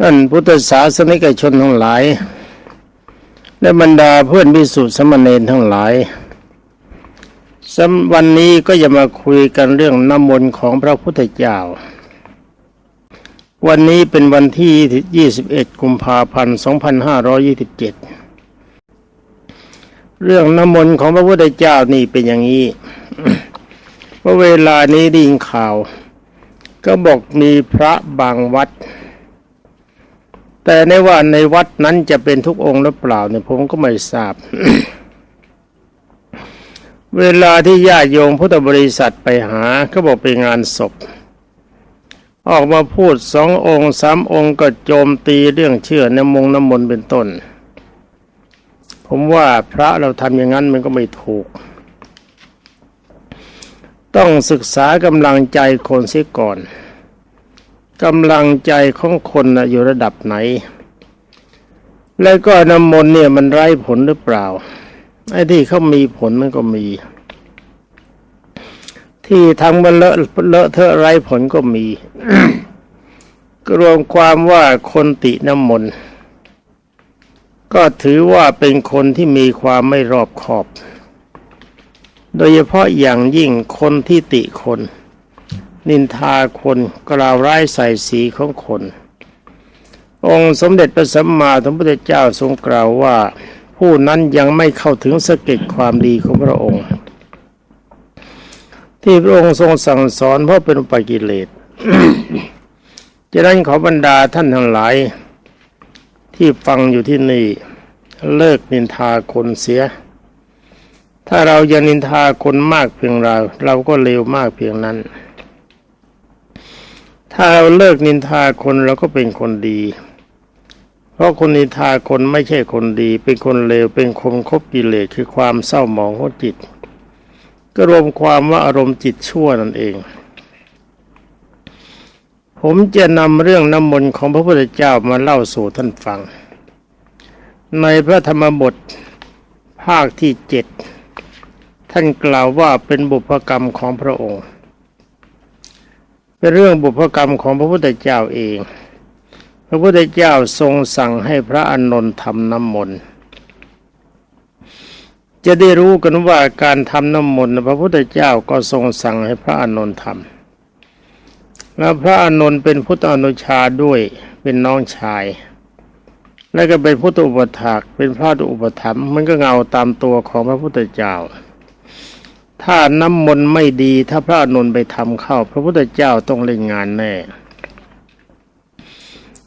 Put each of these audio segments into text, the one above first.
ท่านพุทธศาสนิกชนทั้งหลาย และบรรดาเพื่อนพิสุทธิสมณเณรทั้งหลายสำวันนี้ก็จะมาคุยกันเรื่องน้ำมนต์ของพระพุทธเจ้า วันนี้เป็นวันที่ 21 กุมภาพันธ์ 2527 เรื่องน้ำมนต์ของพระพุทธเจ้านี่เป็นอย่างนี้ว่าเวลานี้ได้ยินข่าว ก็บอกมีพระบางวัด แต่ในว่าในวัดนั้นจะเป็นทุกองค์หรือเปล่าเนี่ยผมก็ไม่ทราบ เวลาที่ญาติโยมพุทธบริษัทไปหาก็บอกไปงานศพ ออกมาพูดสององค์สามองค์ก็โจมตีเรื่องเชื่อในมงน้ำมนต์เป็นต้น ผมว่าพระเราทำอย่างนั้นมันก็ไม่ถูก ต้องศึกษากำลังใจคนเสียก่อน กำลังใจของคนนะอยู่ระดับไหน แล้วก็น้ำมนต์เนี่ยมันไร้ผลหรือเปล่า ไอ้ที่เขามีผลมันก็มี ที่ทำมันเลอะเลอะเทอะไร้ผลก็มีรวมความว่าคนติน้ำมนต์ก็ถือว่าเป็นคนที่มีความไม่รอบคอบ โดยเฉพาะอย่างยิ่งคนที่ติคน นินทาคนกล่าวร้ายใส่สีของคน องค์สมเด็จพระสัมมาสัมพุทธเจ้าทรงกล่าวว่า ผู้นั้นยังไม่เข้าถึงสเก็ตความดีของพระองค์ ที่พระองค์ทรงสั่งสอนเพราะเป็นปกิเลสจะนั้นขอบรรดาท่านทั้งหลาย ที่ฟังอยู่ที่นี่เลิกนินทาคนเสีย ถ้าเรายังนินทาคนมากเพียงเรา เราก็เลวมากเพียงนั้น ถ้าเราเลิกนินทาคนเราก็เป็นคนดี เพราะคนนินทาคนไม่ใช่คนดี เป็นคนเลวเป็นคนคบกิเลสคือความเศร้าหมองของจิต ก็รวมความว่าอารมณ์จิตชั่วนั่นเอง ผมจะนำเรื่องน้ำมนต์ของพระพุทธเจ้ามาเล่าสู่ท่านฟัง ในพระธรรมบทภาคที่เจ็ดท่านกล่าวว่าเป็นบุพกรรมของพระองค์ เรื่องบุพกรรมของพระพุทธเจ้าเอง พระพุทธเจ้าทรงสั่งให้พระอานนท์ทำน้ำมนต์จะได้รู้กันว่าการทำน้ำมนต์พระพุทธเจ้าก็ทรงสั่งให้พระอานนท์ทำแล้วพระอานนท์เป็นพุทธอนุชาด้วยเป็นน้องชาย และก็เป็นพุทธอุปถากเป็นพระอุปถัมภ์มันก็เงาตามตัวของพระพุทธเจ้า ถ้าน้ำมนต์ไม่ดี ถ้าพระอานนท์ไปทำเข้า พระพุทธเจ้าต้องเล่นงานแน่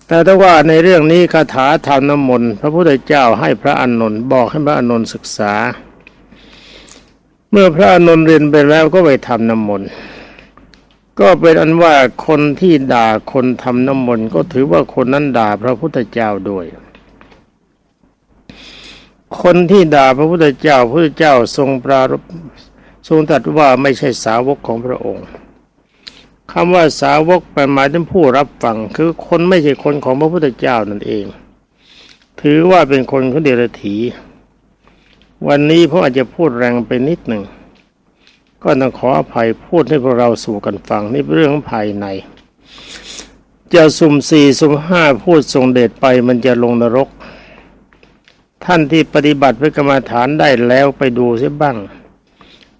แต่ถ้าว่าในเรื่องนี้คาถาทำน้ำมนต์พระพุทธเจ้าให้พระอานนท์บอกให้พระอานนท์ศึกษา เมื่อพระอานนท์เรียนไปแล้วก็ไปทำน้ำมนต์ก็เป็นอันว่าคนที่ด่าคนทำน้ำมนต์ก็ถือว่าคนนั้นด่าพระพุทธเจ้าด้วย คนที่ด่าพระพุทธเจ้าพระพุทธเจ้าทรงปรารภ ทรงตรัสว่าไม่ใช่สาวกของพระองค์คำว่าสาวกแปลหมายถึงผู้รับฟังคือคนไม่ใช่คนของพระพุทธเจ้านั่นเอง ถือว่าเป็นคนของเดรัจฉีวันนี้ผมอาจจะพูดแรงไปนิดหนึ่ง ก็ต้องขออภัยพูดให้พวกเราสู่กันฟังนี่เป็นเรื่องภายใน จะสุ่มสี่สุ่มห้าพูดทรงเดชไปมันจะลงนรก ท่านที่ปฏิบัติพระกรรมฐานได้แล้วไปดูเสียบ้าง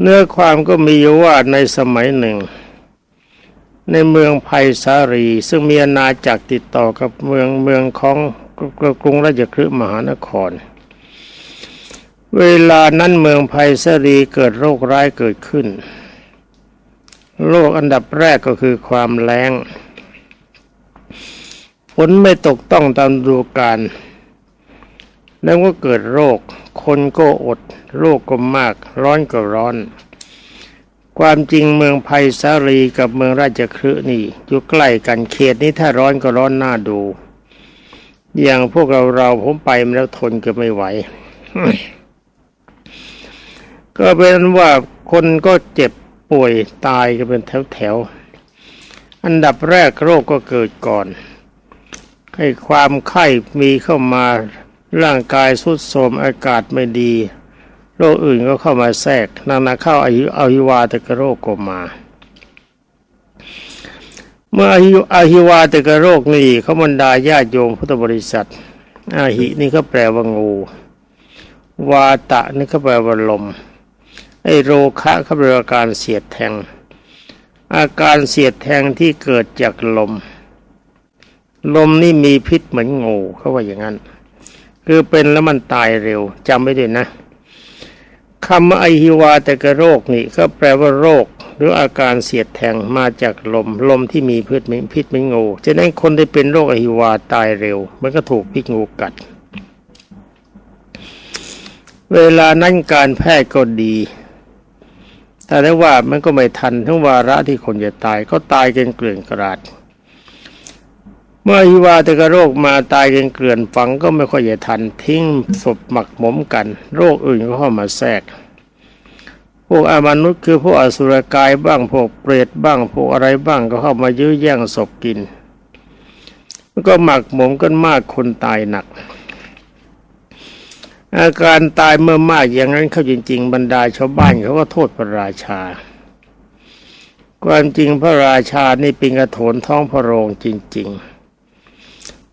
เนื้อความก็มีอยู่ว่าในสมัยหนึ่ง ในเมืองไผ่สารี ซึ่งมีอาณาจักรติดต่อกับเมืองเมืองของกรุงราชคฤห์มหานคร เวลานั้นเมืองไผ่สารีเกิดโรคร้ายเกิดขึ้นโรคอันดับแรกก็คือความแล้งฝนไม่ตกต้องตามฤดูกาล แล้วก็เกิดโรค คนก็อด โรคก็มาก ร้อนก็ร้อน ความจริงเมืองไผ่สารีกับเมืองราชคฤห์นี่อยู่ใกล้กันเขตนี้ถ้าร้อนก็ร้อนน่าดู อย่างพวกเราเราผมไปมาแล้วทนก็ไม่ไหว ก็เป็นว่าคนก็เจ็บป่วยตายกันเป็นแถวๆอันดับแรกโรคก็เกิดก่อนให้ความไข้มีเข้ามา ร่างกายสุดโทรมอากาศไม่ดี โรคอื่นก็เข้ามาแทรกนานาเข้าอายุอาหิวาตกโรคก็มา เมื่ออาหิอาหิวาตกโรคนี่เขาบรรดาญาติโยมพุทธบริษัท อาหินี่ก็แปลว่างู วาตะนี่ก็แปลว่าลมไอโรคะเขาแปลว่าการเสียดแทง อาการเสียดแทงที่เกิดจากลม ลมนี่มีพิษเหมือนงูเขาว่าอย่างนั้น คือเป็นแล้วมันตายเร็วจำไว้ด้วยนะคำว่าไอฮิวาแต่กโรคนี่ก็แปลว่าโรค หรืออาการเสียดแทงมาจากลม ลมที่มีพิษไม่พิษไม่งูฉะนั้นคนที่เป็นโรคไอฮิวาตายเร็ว มันก็ถูกพิษงูกัด เวลานั้นการแพทย์ก็ดี แต่ได้ว่ามันก็ไม่ทันทั้งวาระที่คนจะตายก็ตายกันเกลื่อนกราด เมื่อฮิวาตกโรคมาตายกันเกลื่อนฝังก็ไม่ค่อยจะทันทิ้งศพหมักหมมกัน โรคอื่นก็เข้ามาแทรก พวกอมนุษย์คือพวกอสุรกายบ้างพวกเปรตบ้างพวกอะไรบ้างก็เข้ามายื้อแย่งศพกินมันก็หมักหมมกันมากคนตายหนัก อาการตายเมื่อมากอย่างนั้นเขาจริง ๆ บรรดาชาวบ้านเขาก็โทษพระราชา ความจริงพระราชานี่เป็นกระโถนท้องพระโรงจริง ๆ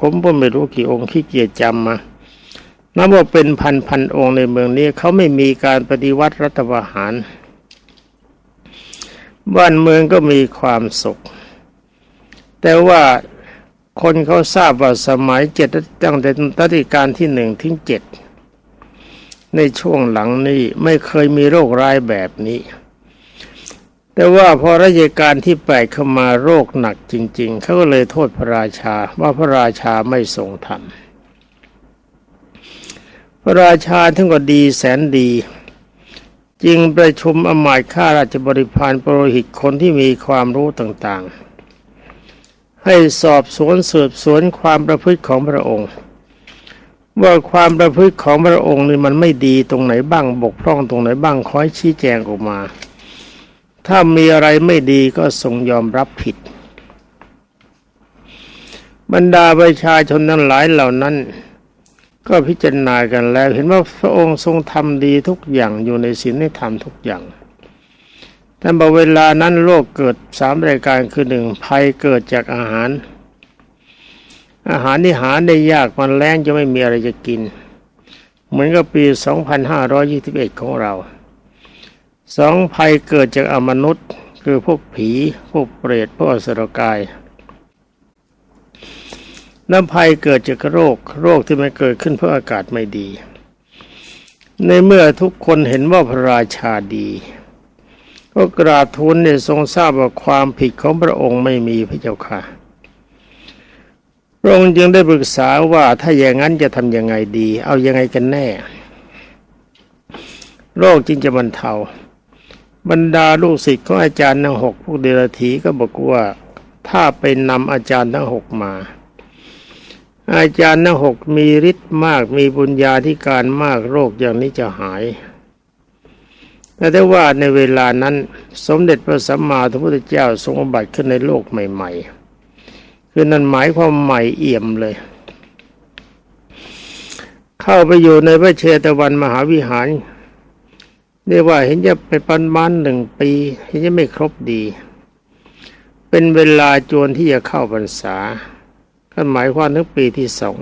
ผมก็ไม่รู้กี่องค์ขี้เกียจจำมานับว่าเป็นพันพันองค์ในเมืองนี้เขาไม่มีการปฏิวัติรัฐประหาร บ้านเมืองก็มีความสุข แต่ว่าคนเขาทราบว่าสมัยเจ็ดตั้งแต่รัชกาลที่หนึ่งถึงเจ็ดในช่วงหลังนี้ไม่เคยมีโรคร้ายแบบนี้ แต่ว่าพอรัชกาลที่แปดเข้ามาโรคหนักจริง ๆ เขาก็เลยโทษพระราชาว่าพระราชาไม่ทรงธรรม พระราชาทั้งก็ดีแสนดี จึงประชุมอำมายข้าราชบริพารปรหิตคนที่มีความรู้ต่างๆ ให้สอบสวนสืบสวนความประพฤติของพระองค์ว่าความประพฤติของพระองค์นี่มันไม่ดีตรงไหนบ้างบกพร่องตรงไหนบ้างคอยชี้แจงออกมา ถ้ามีอะไรไม่ดีก็ทรงยอมรับผิด บรรดาประชาชนทั้งหลายเหล่านั้น ก็พิจารณากันแล้วเห็นว่าพระองค์ทรงทำดีทุกอย่างอยู่ในศีลในธรรมทุกอย่างแต่บอกเวลานั้นโลกเกิดสามรายการคือหนึ่งภัยเกิดจากอาหาร อาหารที่หาได้ยากมันแรงจะไม่มีอะไรจะกิน เหมือนกับปี 2521 ของเรา สองภัยเกิดจากอมนุษย์ คือพวกผี พวกเปรตพวกอสรกายน้ำภัยเกิดจากโรค โรคที่มันเกิดขึ้นเพราะอากาศไม่ดี ในเมื่อทุกคนเห็นว่าพระราชาดีก็กราบทูลเนี่ยทรงทราบว่าความผิดของพระองค์ไม่มีพระเจ้าค่ะพระองค์จึงได้ปรึกษาว่าถ้าอย่างนั้นจะทำยังไงดี เอายังไงกันแน่ โรคจึงจะบรรเทา บรรดาลูกศิษย์ของอาจารย์ทั้งหกพวกเดรัจฉีก็บอกว่า ถ้าไปนำอาจารย์ทั้งหกมา อาจารย์ทั้งหกมีฤทธิ์มากมีบุญญาธิการมากโรคอย่างนี้จะหายแต่ได้ว่าในเวลานั้นสมเด็จพระสัมมาสัมพุทธเจ้าทรงอบัติขึ้นในโลกใหม่ ๆ คือนั่นหมายความใหม่เอี่ยมเลย เข้าไปอยู่ในพระเชตวันมหาวิหาร เรียกว่าเห็นจะเป็นประมาณหนึ่งปี เห็นจะไม่ครบดี เป็นเวลาจวนที่จะเข้าพรรษาก็หมายความถึงปีที่สอง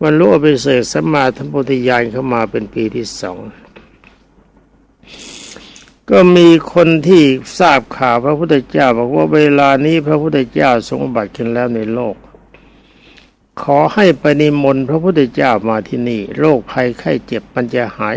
วันรู้อภิเศษสัมมาธรรมพุทธญาณเข้ามาเป็นปีที่สองก็มีคนที่ทราบข่าวพระพุทธเจ้า บอกว่าเวลานี้พระพุทธเจ้าทรงบัติขึ้นแล้วในโลก ขอให้ไปนิมนต์พระพุทธเจ้ามาที่นี่ โรคภัยไข้เจ็บมันจะหาย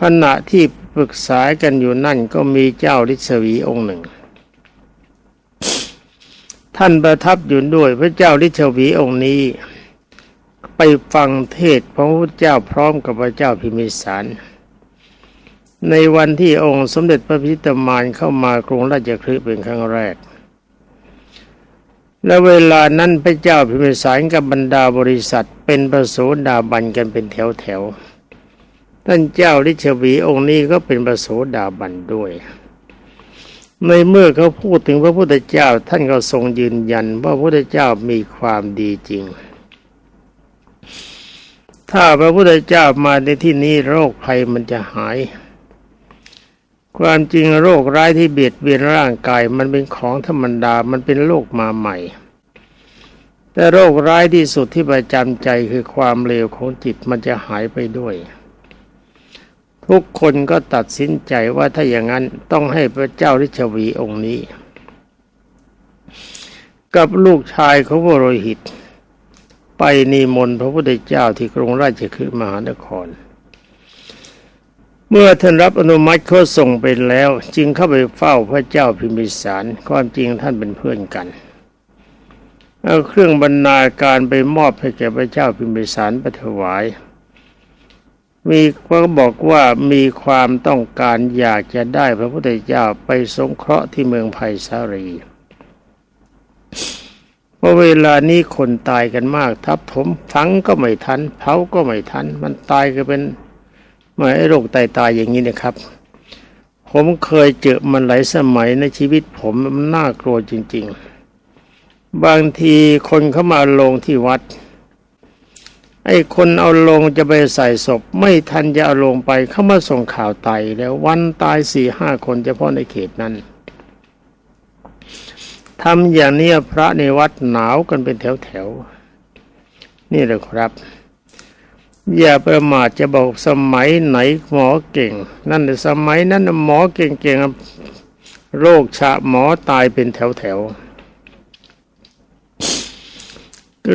ขณะที่ปรึกษากันอยู่นั่นก็มีเจ้าฤิศวีองค์หนึ่ง ท่านประทับอยู่ด้วยพระเจ้าฤิศวีองค์นี้ ไปฟังเทศพระพุทธเจ้าพร้อมกับพระเจ้าพิมิสาร ในวันที่องค์สมเด็จพระพิตามานเข้ามากรุงราชคฤห์เป็นครั้งแรกและเวลานั้นพระเจ้าพิมพิสารกับบรรดาบริษัทเป็นประโสดาบันกันเป็นแถวแถว ท่านเจ้าลิชวีองค์นี้ก็เป็นประโสดาบันด้วย ในเมื่อเขาพูดถึงพระพุทธเจ้าท่านก็ทรงยืนยันว่าพระพุทธเจ้ามีความดีจริง ถ้าพระพุทธเจ้ามาในที่นี้โรคภัยมันจะหาย ความจริงโรคร้ายที่เบียดเบียนร่างกายมันเป็นของธรรมดามันเป็นโรคมาใหม่แต่โรคร้ายที่สุดที่ประจำใจคือความเลวของจิตมันจะหายไปด้วย ทุกคนก็ตัดสินใจว่าถ้าอย่างนั้นต้องให้พระเจ้าริชวีองค์นี้ กับลูกชายของพระโรหิต ไปนิมนต์พระพุทธเจ้าที่กรุงราชคฤห์มหานคร เมื่อท่านรับอนุมัติเขาส่งไปแล้ว จึงเข้าไปเฝ้าพระเจ้าพิมพิสารความจริงท่านเป็นเพื่อนกันเอาเครื่องบรรณาการไปมอบให้แก่พระเจ้าพิมพิสารปถวาย มีก็บอกว่ามีความต้องการอยากจะได้พระพุทธเจ้าไปสงเคราะห์ที่เมืองไผ่สารีเพราะเวลานี้คนตายกันมากทับถมฝังก็ไม่ทันเผาก็ไม่ทัน มันตายก็เป็นหมือนไอ้โรคตายตายอย่างนี้นะครับ ผมเคยเจอมันหลายสมัยในชีวิตผมมันน่ากลัวจริง ๆ บางทีคนเข้ามาลงที่วัด ไอ้คนเอาลงจะไปใส่ศพ ไม่ทันจะเอาลงไปเข้ามาส่งข่าวตายแล้ววันตายสี่ห้าคนเฉพาะในเขตนั้นทำอย่างนี้พระในวัดหนาวกันเป็นแถวๆ นี่แหละครับ อย่าประมาทจะบอกสมัยไหนหมอเก่ง นั่นสมัยนั้นหมอเก่งๆโรคชะหมอตายเป็นแถวๆ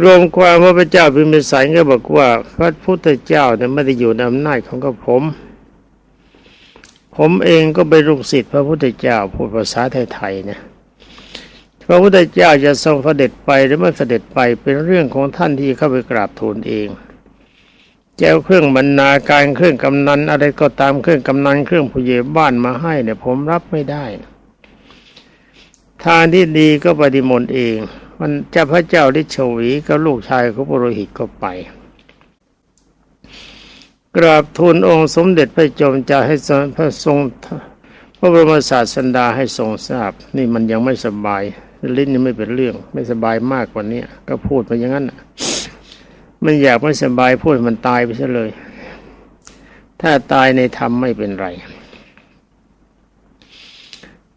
รวมความว่าพระเจ้าพิมพิสารก็บอกว่า พระพุทธเจ้าเนี่ยไม่ได้อยู่ในอำนาจของกระผม ผมเองก็เป็นลูกศิษย์พระพุทธเจ้าพูดภาษาไทยๆนี่ยพระพุทธเจ้าจะทรงเสด็จไปหรือไม่เสด็จไปเป็นเรื่องของท่านที่เข้าไปกราบทูลเองแจ้าเครื่องบรรณาการเครื่องกำนันอะไรก็ตามเครื่องกำนันเครื่องผู้ใหญ่บ้านมาให้เนี่ยผมรับไม่ได้ ทานที่ดีก็ปฏิมนต์เอง มันเจ้าพระเจ้าฤทธิ์ชวีกับลูกชายของปุโรหิตก็ไป กราบทูลองค์สมเด็จพระจอมเจ้าให้พระทรงพระบรมศาสดาให้ทรงทราบ นี่มันยังไม่สบาย ลิ้นยังไม่เป็นเรื่องไม่สบายมากกว่านี้ก็พูดมาอย่างนั้นมันอยากไม่สบายพูดมันตายไปซะเลย ถ้าตายในธรรมไม่เป็นไร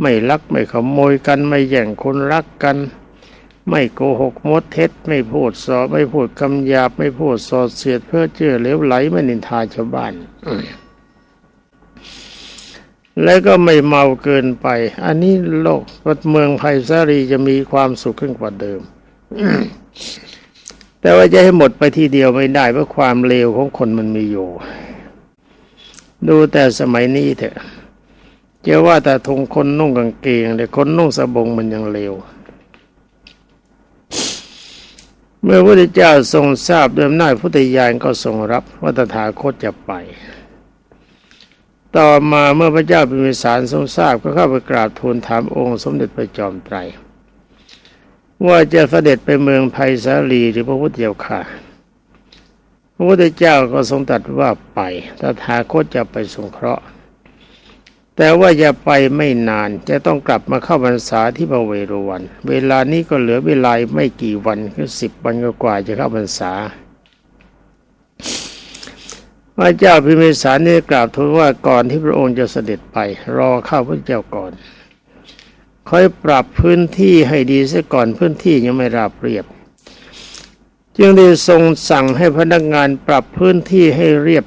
ไม่ลักไม่ขโมยกันไม่แย่งคนรักกัน ไม่โกหกมดเท็จ ไม่พูดสอไม่พูดคำหยาบไม่พูดสอดเสียดเพื่อเจือเลวไหลไม่นินทาชาวบ้านแล้วก็ไม่เมาเกินไป อันนี้โลกวัดเมืองไผ่สาลีจะมีความสุขขึ้นกว่าเดิม แต่ว่าจะให้หมดไปทีเดียวไม่ได้เพราะความเลวของคนมันมีอยู่ ดูแต่สมัยนี้เถอะ จะว่าแต่ทงคนนุ่งกางเกงแต่คนนุ่งสบงมันยังเลว เมื่อพระพุทธเจ้าทรงทราบด้วยอำนาจพุทธญาณก็ทรงรับว่าตถาคตจะไป ต่อมาเมื่อพระเจ้าพิมิสารทรงทราบก็เข้าไปกราบทูลถามองค์สมเด็จพระจอมไตร ว่าจะเสด็จไปเมืองไผ่สาลีหรือพระพุทธเจ้าค่ะพระพุทธเจ้าก็ทรงตรัสว่าไปตถาคตจะไปสงเคราะห์ แต่ว่าอย่าไปไม่นานจะต้องกลับมาเข้าพรรษาที่พระเวรวัน เวลานี้ก็เหลือเวลาไม่กี่วันคือสิบวันกว่าๆจะเข้าพรรษาพระเจ้าพิมพิสารนี่กราบทูลว่าก่อนที่พระองค์จะเสด็จไป รอเข้าพระเจ้าก่อน ค่อยปรับพื้นที่ให้ดีซะก่อนพื้นที่ยังไม่ราบเรียบ จึงได้ทรงสั่งให้พนักงานปรับพื้นที่ให้เรียบ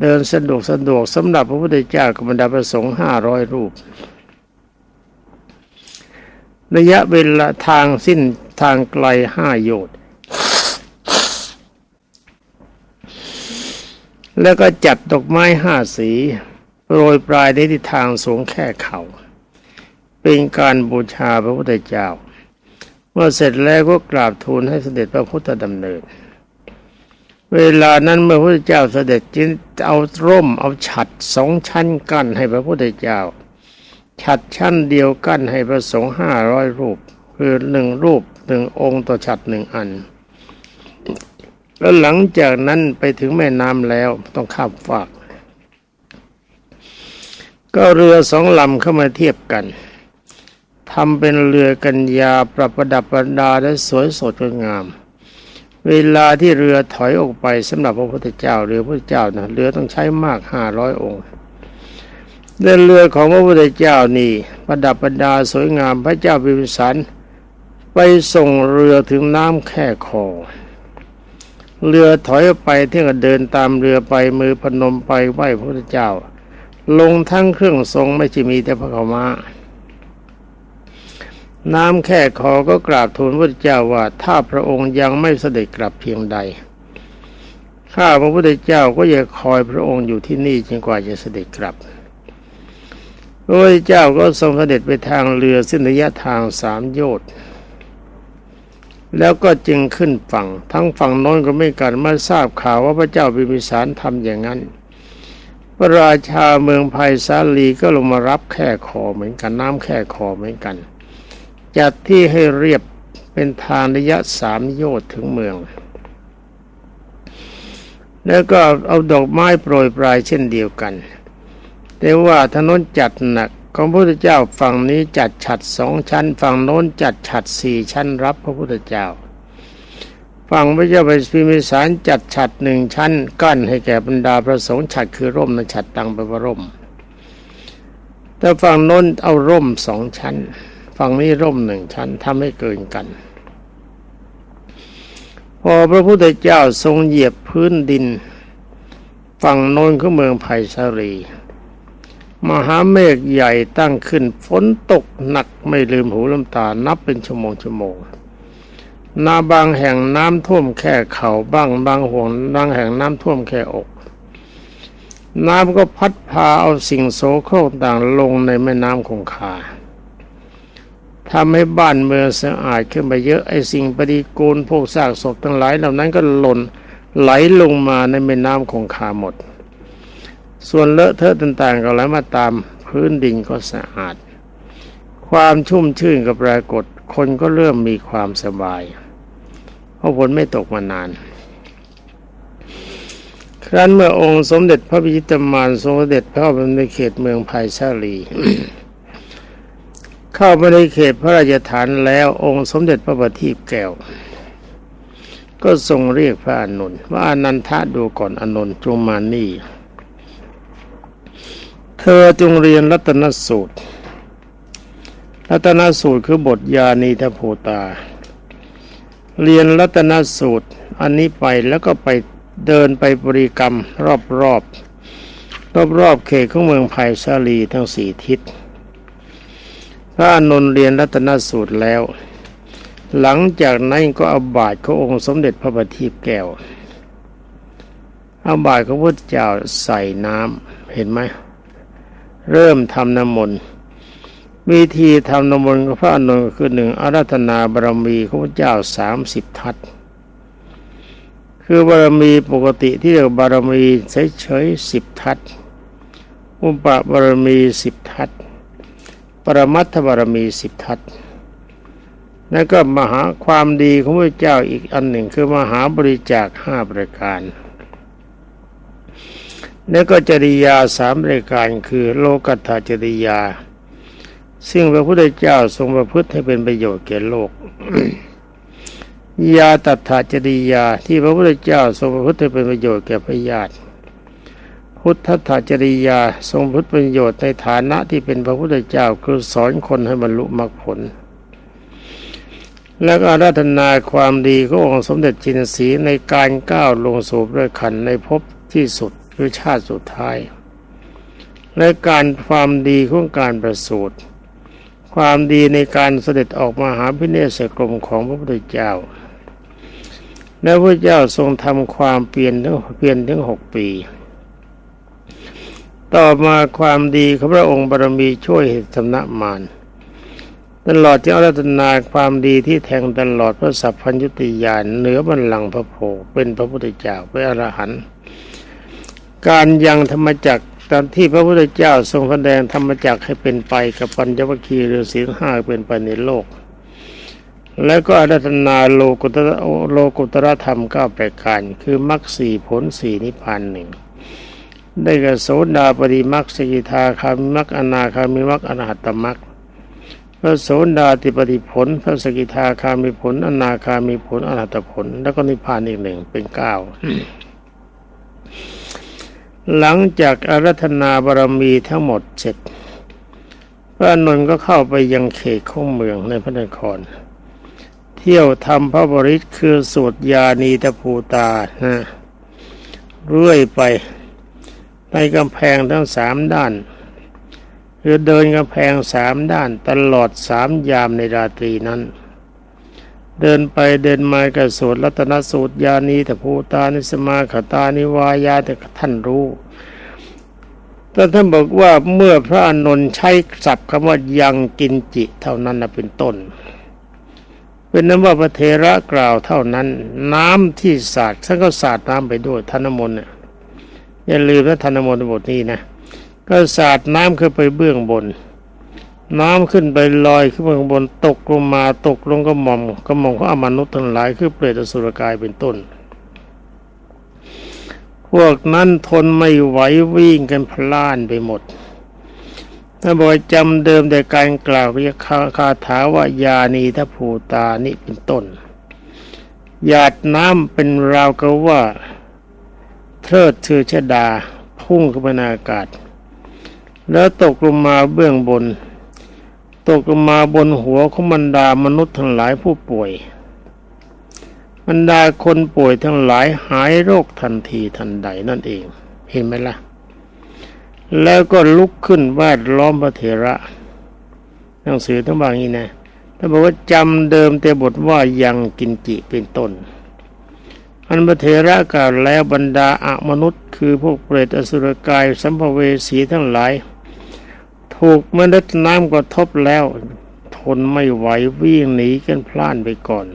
เดินสะดวกสะดวกสำหรับพระพุทธเจ้ากับบรรดาพระสงฆ์ห้าร้อยรูป ระยะเวลาทางสิ้นทางไกลห้าโยชน์แล้วก็จัดดอกไม้ห้าสีโรยปลายในทิศทางสูงแค่เขา่า เป็นการบูชาพระพุทธเจ้า เมื่อเสร็จแล้วก็กราบทูลให้เสด็จพระพุทธดำเนิน เวลานั้นเมื่อพระพุทธเจ้าเสด็จจึงเอาร่มเอาฉัดสองชั้นกั้นให้พระพุทธเจ้า ฉัดชั้นเดียวกั้นให้พระสงฆ์ห้าร้อยรูป คือหนึ่งรูปหนึ่งองค์ต่อฉัดหนึ่งอัน แล้วหลังจากนั้นไปถึงแม่น้ำแล้วต้องข้ามฟาก ก็เรือสองลำเข้ามาเทียบกันทำเป็นเรือกัญญาปรับประดับประดาและสวยสดงดงาม เวลาที่เรือถอยออกไปสำหรับพระพุทธเจ้าเรือพระเจ้านะเรือต้องใช้มากห้าร้อยองค์เดินเรือของพระพุทธเจ้านี่ประดับประดาสวยงามพระเจ้าพิมพิสารไปส่งเรือถึงน้ำแค่คอเรือถอยออกไปเที่ยงเดินตามเรือไปมือพนมไปไหว้พระพุทธเจ้า ลงทั้งเครื่องทรงไม่ใช่มีแต่พระเขามา น้ำแค่คอก็กราบทูลพระเจ้าว่าถ้าพระองค์ยังไม่เสด็จกลับเพียงใด ข้าพระพุทธเจ้าก็จะคอยพระองค์อยู่ที่นี่จนกว่าจะเสด็จกลับพระพุทธเจ้าก็ทรงเสด็จไปทางเรือสิ้นระยะทางสามโยชน์แล้วก็จึงขึ้นฝั่ง ทั้งฝั่งโน้นก็ไม่กันเมื่อทราบข่าวว่าพระเจ้าพิมิสารทำอย่างนั้น พระราชาเมืองไผ่สาลีก็ลงมารับแค่คอเหมือนกันน้ำแค่คอเหมือนกัน จัดที่ให้เรียบเป็นทางระยะสามโยชน์ถึงเมือง แล้วก็เอาดอกไม้โปรยปลายเช่นเดียวกัน แต่ว่าถนนจัดหนักของพระพุทธเจ้าฝั่งนี้จัดฉัดสองชั้น ฝั่งโน้นจัดฉัดสี่ชั้นรับพระพุทธเจ้า ฝั่งพระเจ้าพิมิสารจัดฉัดหนึ่งชั้น กั้นให้แก่บรรดาพระสงฆ์ฉัดคือร่มนะฉัดตังไปว่าร่ม แต่ฝั่งโน้นเอาร่มสองชั้น ฝั่งนี้ร่มหนึ่งชั้นทำให้เกินกัน พอพระพุทธเจ้าทรงเหยียบพื้นดิน ฝั่งโน้นของเมืองไผ่สาลีมหาเมฆใหญ่ตั้งขึ้นฝนตกหนักไม่ลืมหูลืมตานับเป็นชั่วโมงชั่วโมงนาบางแห่งน้ำท่วมแค่เข่าบ้างบางห่วงบางแห่งน้ำท่วมแค่อก น้ำก็พัดพาเอาสิ่งโสโครกต่างลงในแม่น้ำคงคา ทำให้บ้านเมืองสะอาดขึ้นไปเยอะไอ้สิ่งปฏิกูลพวกซากศพทั้งหลายเหล่านั้นก็หล่นไหลลงมาในแม่น้ำคงคาหมด ส่วนเลอะเทอะต่างๆก็ไหลมาตามพื้นดินก็สะอาด ความชุ่มชื่นก็ปรากฏ คนก็เริ่มมีความสบาย เพราะฝนไม่ตกมานาน ครั้นเมื่อองค์สมเด็จพระพิชิตมารทรงเสด็จเข้าไปในเขตเมืองไผ่ชาลี เข้าไปในเขตพระราชฐานแล้วองค์สมเด็จพระบัณฑิตแก้ว ก็ทรงเรียกพระอานนท์ว่าอนันทะดูก่อนอนนท์จงมานี่ เธอจงเรียนรัตนสูตร รัตนสูตรคือบทยานีทโพตา เรียนรัตนสูตรอันนี้ไปแล้วก็ไปเดินไปบริกรรมรอบรอบรอบรอบๆเขตของเมืองไผ่ชาลีทั้งสี่ทิศ พระอนนท์เรียนรัตนสูตรแล้ว หลังจากนั้นก็เอาบาทขององค์สมเด็จพระบัณฑิตแก้วเอาบาทของพระเจ้าใส่น้ำเห็นไหมเริ่มทำน้ำมนต์วิธีทำน้ำมนต์ของพระอานนคือหนึ่งอาราธนาบารมีของพระเจ้าสามสิบทัศคือบารมีปกติที่เรียกบารมีเฉยๆสิบทัศอุปบารมีสิบทัศ ปรมัตถบารมีสิบทัศแล้วก็มหาความดีของพระเจ้าอีกอันหนึ่งคือมหาบริจาคห้าประการ แล้วก็จริยาสามรายการคือโลกัตถจริยา ซึ่งพระพุทธเจ้าทรงประพฤติให้เป็นประโยชน์แก่โลก ยาตัถาจริยาที่พระพุทธเจ้าทรงประพฤติให้เป็นประโยชน์แก่พระญาติ พุทธถาจริยาทรงพฤติประโยชน์ในฐานะที่เป็นพระพุทธเจ้าคือสอนคนให้บรรลุมรรคผล และก็อาราธนาความดีขององค์สมเด็จจินสีในการก้าวลงสู่พระขันในภพที่สุดคือชาติสุดท้าย และการความดีของการประสูติความดีในการเสด็จออกมาหาพิเนศกรมของพระพุทธเจ้า และพระเจ้าทรงทำความเปลี่ยนถึงเปลี่ยนถึงหกปี ต่อมาความดีของพระองค์บารมีช่วยเหตุสำนักมารตลอดที่อารัตนาความดีที่แทงตลอดพระสัพพัญญุติยานเหนือบัลลังก์พระโพเป็นพระพุทธเจ้าเป็นอรหันต์การยังธรรมจักรตอนที่พระพุทธเจ้าทรงแสดงธรรมจักรให้เป็นไปกับปัญญวคีหรือศีลห้าเป็นไปในโลก แล้วก็อารัตนาโลกุตระโลกุตระธรรมเก้าประการคือมรรคสี่ผลสี่นิพพานหนึ่ง ได้กับโสดาปฏิมรรคสกิทาคามิมรรคอนาคามิมรรคอรหัตตมรรคพระโสดาติปฏิผล พระสกิทาคามีผล อนาคามีผลอรหัตผล แล้วก็นิพพานอีกหนึ่งเป็นเก้าหลังจากอารัธนาบารมีทั้งหมดเสร็จพระนนท์ก็เข้าไปยังเขตของเมืองในพระนคร เที่ยวทำพระบริตคือสวดยานีตภูตานะเรื่อยไป ในกำแพงทั้งสามด้านคือเดินกำแพงสามด้านตลอดสามยามในราตรีนั้น เดินไปเดินมากับสวดรัตนสูตรยานีต่ภูตานิสมาขตานิวายาแต่ท่านรู้แต่ท่านบอกว่าเมื่อพระอานนท์ใช้ศัพท์คำว่ายังกินจิเท่านั้นนะเป็นต้น เป็นนั้นว่าพระเทระกล่าวเท่านั้น น้ำที่สาดท่านก็สาดน้ำไปด้วยทานนมนต์เนี่ย อย่าลืมนะทานมนต์บทนี้นะก็สาดน้ำขึ้นไปเบื้องบน น้ำขึ้นไปลอยขึ้นไปข้างบนตกลงมาตกลงกระหม่อมกระหม่อมของอมนุษย์ทั้งหลายคือเปรตอสุรกายเป็นต้น พวกนั้นทนไม่ไหววิ่งกันพล่านไปหมดถ้าบอกว่าจำเดิมแต่การกล่าวเรียกคาคาถาว่ายานีทภูตานี่เป็นต้นหยาดน้ำเป็นราวกับว่า เทิดเทือชดาพุ่งขึ้นไปในอากาศ แล้วตกลงมาเบื้องบน ตกลงมาบนหัวของบรรดามนุษย์ทั้งหลายผู้ป่วย บรรดาคนป่วยทั้งหลายหายโรคทันทีทันใดนั่นเองเห็นไหมล่ะ แล้วก็ลุกขึ้นวาดล้อมพระเถระหนังสือทั้งบางนี้นะถ้าบอกว่าจำเดิมแต่บทว่ายังกินจิเป็นต้น อันพระเถระกล่าวแล้วบรรดาอามนุษย์ คือพวกเปรตอสุรกายสัมภเวสีทั้งหลาย ถูกเมล็ดน้ำกระทบแล้ว ทนไม่ไหววิ่งหนีกันพล่านไปก่อน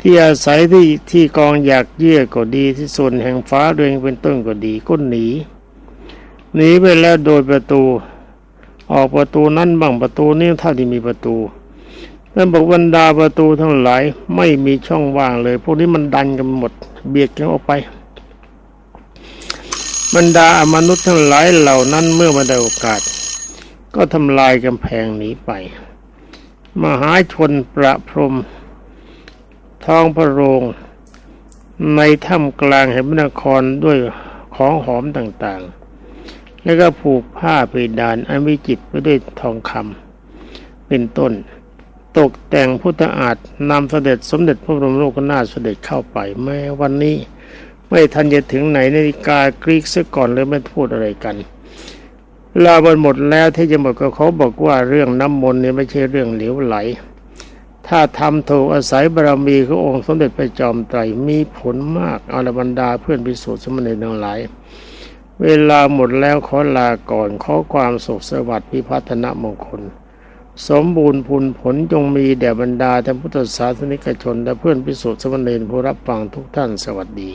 ที่อาศัยที่ที่กองอยากเยื่อก็ดีที่ส่วนแห่งฟ้าเรืองเป็นต้นก็ดีก็หนีหนีไปแล้วโดยประตู ออกประตูนั้นบ้างประตูนี้เท่าที่มีประตู นั่นบอกบรรดาประตูทั้งหลายไม่มีช่องว่างเลย พวกนี้มันดันกันหมด เบียดกันออกไป บรรดามนุษย์ทั้งหลายเหล่านั้นเมื่อมาได้โอกาส ก็ทำลายกำแพงหนีไป มหาชนประพรมท้องพระโรงในถ้ำกลางแห่งพระนครด้วยของหอมต่างๆ แล้วก็ผูกผ้าเพดานอันวิจิตรไปด้วยทองคำเป็นต้น ตกแต่งพุทธอาฏนำเสด็จสมเด็จพระบรมโลกนาถเสด็จเข้าไปแม้วันนี้ไม่ทันจะถึงไหนนาฬิกากรีกซะก่อนเลยไม่พูดอะไรกันลาบนหมดแล้วที่จะหมดก็เขาบอกว่าเรื่องน้ำมนต์นี่ไม่ใช่เรื่องเหลวไหล ถ้าทำถูกอาศัยบารมีขององค์สมเด็จพระจอมไตรมีผลมากอาละบรรดาเพื่อนพิสูจน์สมณีทั้งหลาย เวลาหมดแล้วขอลาก่อนขอความสุขสวัสดิ์พิพัฒนมงคล สมบูรณ์ผลผลจงมีแด่บรรดาท่านพุทธศาสนิกชน และเพื่อนพิสุทธิ์สมณีผู้รับฟังทุกท่านสวัสดี